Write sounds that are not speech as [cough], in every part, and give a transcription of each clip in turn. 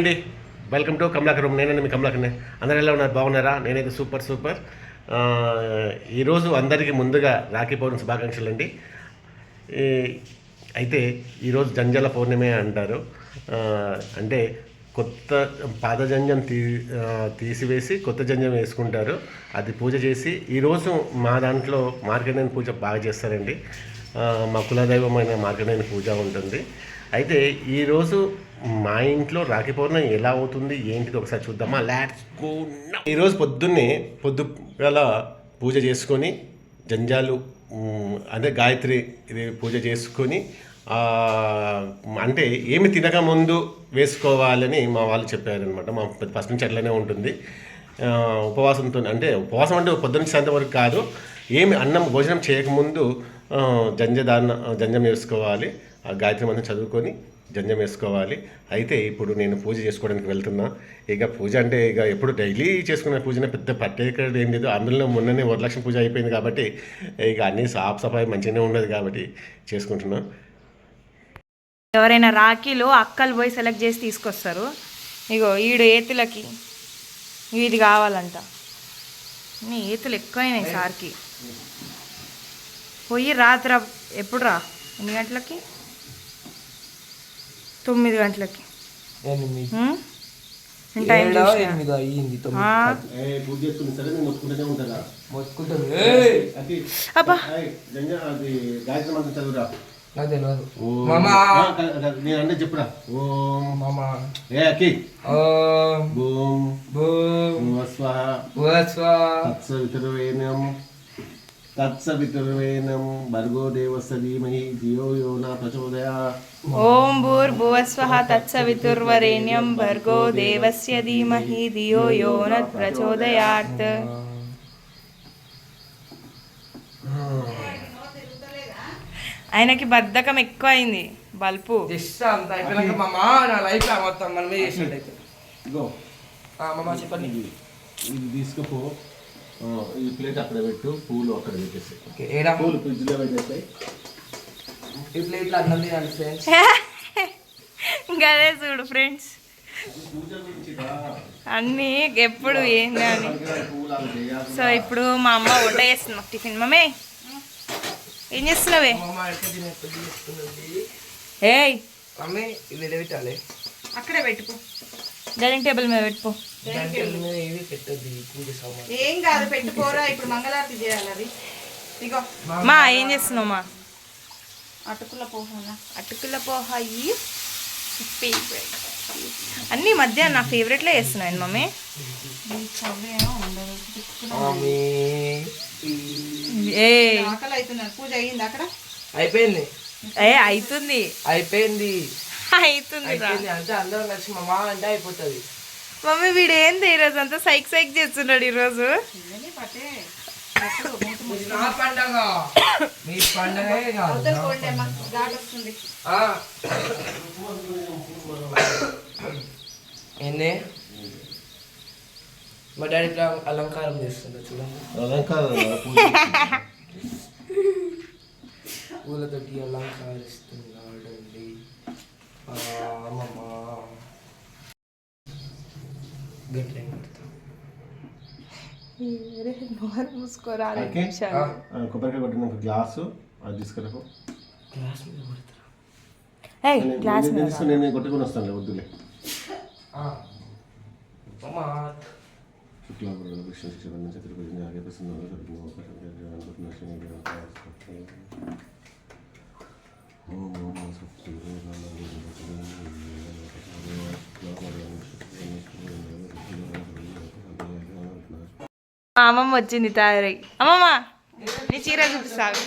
అండి. Welcome to Kamalakar room నేనండి మీ కమలాకర్ని అందరూ ఎలా ఉన్నారు? బాగున్నారా? నేనైతే సూపర్ సూపర్. ఈరోజు అందరికీ ముందుగా రాఖీ పౌర్ణమి శుభాకాంక్షలు అండి అయితే ఈరోజు జంజల పౌర్ణమి అంటారు. అంటే కొత్త పాత జంజం తీ తీసివేసి కొత్త జంజం వేసుకుంటారు. అది పూజ చేసి ఈరోజు మా దాంట్లో మార్కండేయన పూజ బాగా చేస్తారండి. మా కులదైవమైన మార్కండేయన పూజ ఉంటుంది. అయితే ఈరోజు మా ఇంట్లో రాఖీ పౌర్ణమి ఎలా అవుతుంది ఏంటిది ఒకసారి చూద్దామా? లాట్స్ గో ఈరోజు పొద్దున్నే పొద్దు గల పూజ చేసుకొని జంజాలు అంటే అదే గాయత్రి ఇది పూజ చేసుకొని అంటే ఏమి తినక ముందు వేసుకోవాలని మా వాళ్ళు చెప్పారనమాట మా ఫస్ట్ నుంచి అట్లనే ఉంటుంది. ఉపవాసంతో అంటే ఉపవాసం అంటే పొద్దున్న సాయంత్రం వరకు కాదు ఏమి అన్నం భోజనం చేయకముందు ఆ, జంజదాన జంజం వేసుకోవాలి. ఆ గాయత్రి మంత్రం చదువుకొని జంజం వేసుకోవాలి. అయితే ఇప్పుడు నేను పూజ చేసుకోవడానికి వెళ్తున్నా. ఇక పూజ అంటే ఇక ఎప్పుడు డైలీ చేసుకునే పూజనే పెద్ద ప్రత్యేకత ఏం లేదు. అందులో మొన్ననే వరలక్ష్మి పూజ అయిపోయింది కాబట్టి ఇక అన్నీ సాఫ్ సఫాయి మంచిగానే ఉన్నది కాబట్టి చేసుకుంటున్నాం. ఎవరైనా రాఖీలు అక్కలు పోయి సెలెక్ట్ చేసి తీసుకొస్తారు. ఇగో ఈడు ఏతులకి ఇది కావాలంట. నీ ఏతులు ఎక్కువైనాయి సార్కి. పోయి రాత్రి ఎప్పుడు రా? ఎన్ని గంటలకి? తొమ్మిది గంటలకి. అబ్బా. జంజ అది గాయత్రి మంత్రం చదువురా. నాకు తెలియదు ఓం. మామా. ఆ, క- క- నేను అంటే చెప్పురా. ఓం మామా. ఏ అకి ఓం. ఓం భూం. స్వాహ తత్సవితుర్వేణం భర్గో దేవస్య ధీమహి ధియో యో నా ప్రచోదయా ఓం భూర్భువస్వః తత్సవితుర్వరేణ్యం భర్గో దేవస్య ధీమహి ధియో యో న ప్రచోదయాత్ ఆయనకి బద్ధకం ఎక్కువ అయింది బల్పు. జస్ట్ అంత అయిపోయినాక మామా నా లైఫ్లో మొత్తం మనమే చేసినట్టయితే. ఇగో. ఆ, మామా చెప్పండి. ఇది తీసుకుపో. ఈ ప్లేట్ అక్కడ పెట్టు పూలు అక్కడ పెట్టేసి ఓకే ఏడా? పూలు ఫ్రిడ్జ్లో పెట్టేస్తాయి ఈ ప్లేట్లో అన్నం [laughs] గదే చూడు ఫ్రెండ్స్. అన్నీ ఎప్పుడు అవి చేయాలి సో ఇప్పుడు మా అమ్మ వంట చేస్తుంది మాకు టిఫిన్. మమ్మీ ఏం చేస్తున్నావే? ఏయ్ మమ్మీ ఇవి ఏదో పెట్టాలి? అక్కడే పెట్టుకో. డైనింగ్ టేబుల్ మీద పెట్టుకో ఏం కాదు పెట్టుకోరా ఇప్పుడు మంగళారతి చేయాలి అది. ఇగో. మా ఏం చేస్తున్నావు మా? అటుకుల పోహన అటుకుల పోహ ఫేవరెట్ అన్ని మధ్య నా ఫేవరెట్లే చేస్తున్నాను మమ్మీ? ఏ. ఆకలి అవుతున్నారు పూజ అయ్యింది అక్కడ? అయిపోయింది. ఏ అవుతుంది అయిపోయింది. అవుతుంది అంటే అందరం కలిసి మామా అంటే అయిపోతుంది. మమ్మీ వీడు ఏంది ఈరోజు అంతా సైక్ సైక్ చేస్తున్నాడు ఈరోజు నా పండగ. మీ పండగే కాదు. ఏంది? మా డాడీ ఇట్లా అలంకారం చేస్తుండే చూడండి. అలంకారం పూలతోటి ఆ, అమ్మమ్మ గట్ల ఏం పెడతాం? మూసుకోరా ఓకే. ఆ, ఆ, కొబ్బరికాయ కొట్టిన ఒక గ్లాసు అది తీసుకురాకు గ్లాస్ మీద నేను- గ్లాస్ నేను మీద తీసుకుని నేను కొట్టుకొని వస్తాను వద్దులే. శుక్లాభరణ కృష్ణ ఆగే ప్రసన్న మా అమ్మమ్మ వచ్చింది తయారై. అమ్మమ్మ నీ చీర చూపిస్తావు.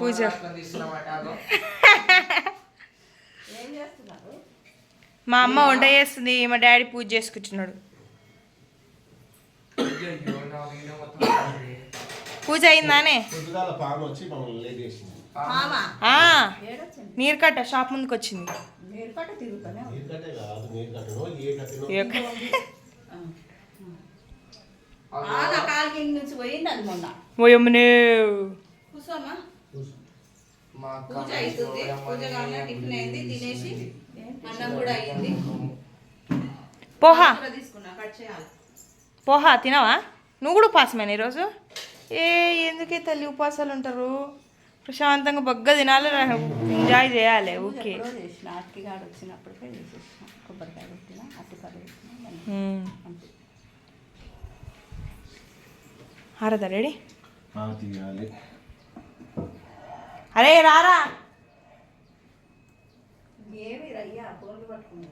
పూజ. మా అమ్మ వంట చేస్తుంది మా డాడీ పూజ చేసుకుంటున్నాడు అయ్యయ్యో, నా వీడియో మొత్తం పోయింది. పూజ అయిందానే? నీరు కట్ట షాప్ ముందుకు వచ్చింది ఓయమ్మనే పూజ అవుతుంది పూజ టిఫిన్ అయింది తినేసి అన్నం కూడా అయింది పోహా. కూర తీసుకున్నా కట్ చేయాలి. పోహా తినవా? నువ్వు కూడా ఉపాసమేనా ఈరోజు? ఏ ఎందుకే తల్లి ఉపాసాలు ఉంటారు? ప్రశాంతంగా బగ్గ తినాలి ఎంజాయ్ చేయాలి ఓకే అట్టిగాడు వచ్చినప్పటికే చేసేసిన కొబ్బరికాయ పెట్టిన రెడీ? తీయాలి. అరే రారా. ఏమి రయ్యా ఫోన్లు పట్టుకుని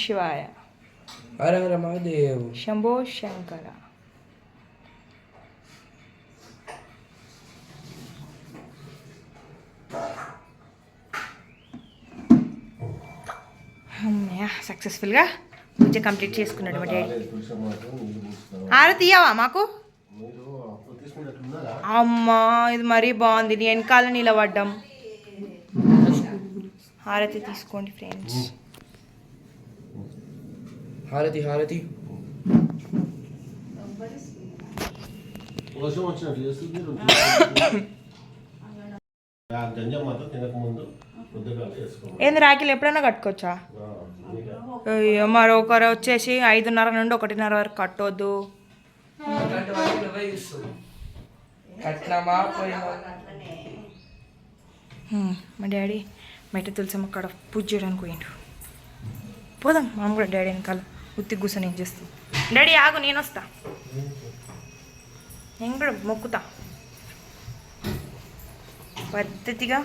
శివాయ. హర హర మహాదేవ్ శంభో శంకర. సక్సెస్ఫుల్గా పూజ కంప్లీట్ చేసుకున్నాడు మా డాడీ హారతి ఇయ్యవా మాకు? అమ్మా ఇది మరీ బాగుంది. నీ వెనకాల నిలబడ్డం. [laughs] హారతి తీసుకోండి ఫ్రెండ్స్ హారతి హారతి. వర్షం వచ్చినట్లు చేస్తుంది గంజం మాత్రం తినకముందు కొద్దిగా వేసుకోవాలి. ఏంది రాఖీలు ఎప్పుడైనా కట్టుకోవచ్చా? అయ్యో మరొకరు వచ్చేసి ఐదున్నర నుండి ఒకటిన్నర వరకు కట్టొద్దు. మా డాడీ బయట తులసమ్మ కాడ పూజ చేయడానికి పోయిండు. పోదాం మనం కూడా డాడీ వెనకాల. ఉత్తి కూర్చొని ఏం చేస్తాం. డాడీ ఆగు నేను వస్తా. నేను కూడా మొక్కుతా. పద్ధతిగా.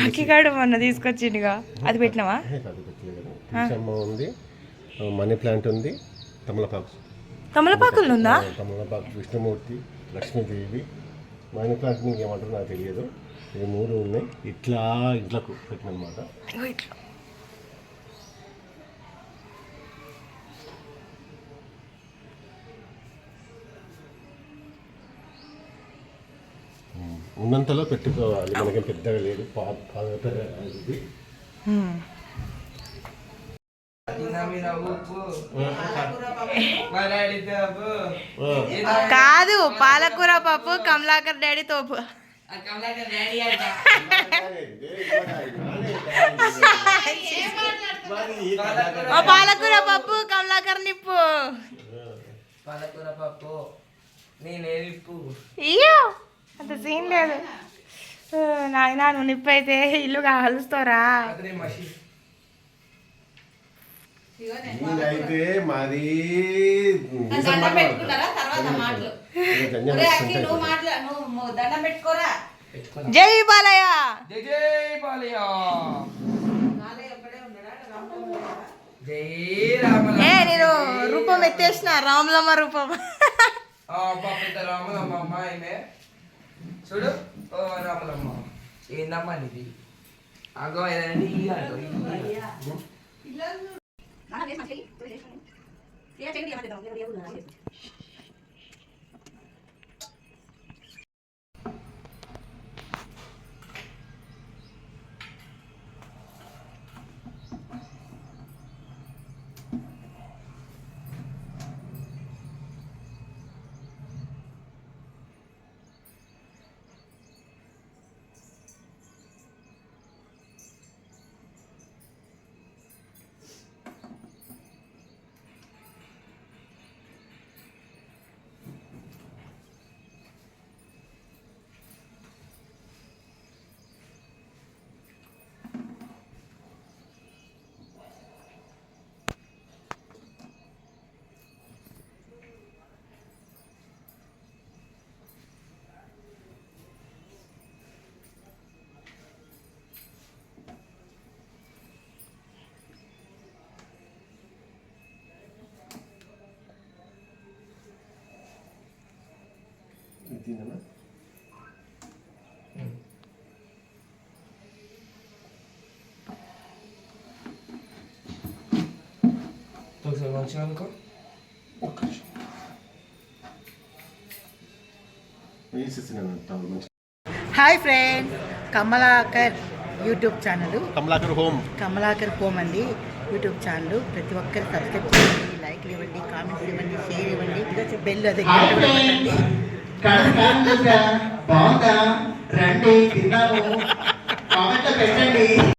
అక్కిగాడు మొన్న తీసుకొచ్చిండుగా. అది పెట్టినావా? [laughs] ఉంది మనీ ప్లాంట్ ఉంది తమలపాకు. తమలపాకులు ఉందా? తమలపాకు విష్ణుమూర్తి లక్ష్మీదేవి. మనీ ప్లాంట్ మీకు ఏమంటారో నాకు తెలియదు. ఈ మూడు ఉన్నాయి. ఇట్లా ఇంట్లకు పెట్టినమాట. ఇట్లా. ఉన్నంతలో పెట్టుకోవాలి. మనకి పెద్దగా లేదు. ఇది కాదు పాలకూర పప్పు కమలాకర్ డాడీ తోపు. పాలకూర పప్పు కమలాకర్ నిప్పు. పాలకూర పప్పు నేనే నిప్పు? అయ్యో అంత సీన్ లేదు. నాయనా నువ్వు నిప్పు అయితే ఇల్లు కలుస్తారా మీరైతే మరీ దండం పెట్టుకున్నారా? తర్వాత మాటలు. నువ్వు మాట్లా నువ్వు దండం పెట్టుకోరా? జై బాలయ్య! జై బాలయ్య! రామ ఏ నేను రూపం ఎత్తేసిన రాములమ్మ రూపం. రామలమ్మ అమ్మ ఈమె. చూడు ఓ రామలమ్మ. ఏందమ్మా ఇది అగో ఏదండి తిన్నా ఒకసారి మంచిగా అనుకో. Hi friends Kamalakar YouTube channel. Kamalakar home. Kamalakar home అండి యూట్యూబ్ ఛానల్. ప్రతి ఒక్కరు సబ్స్క్రైబ్ చేయండి లైక్లు ఇవ్వండి కామెంట్స్ ఇవ్వండి షేర్ ఇవ్వండి. బెల్ అది గంట కూడా కొట్టండి. బాగుందా రండి తిన్నాము కామెంట్లో పెట్టండి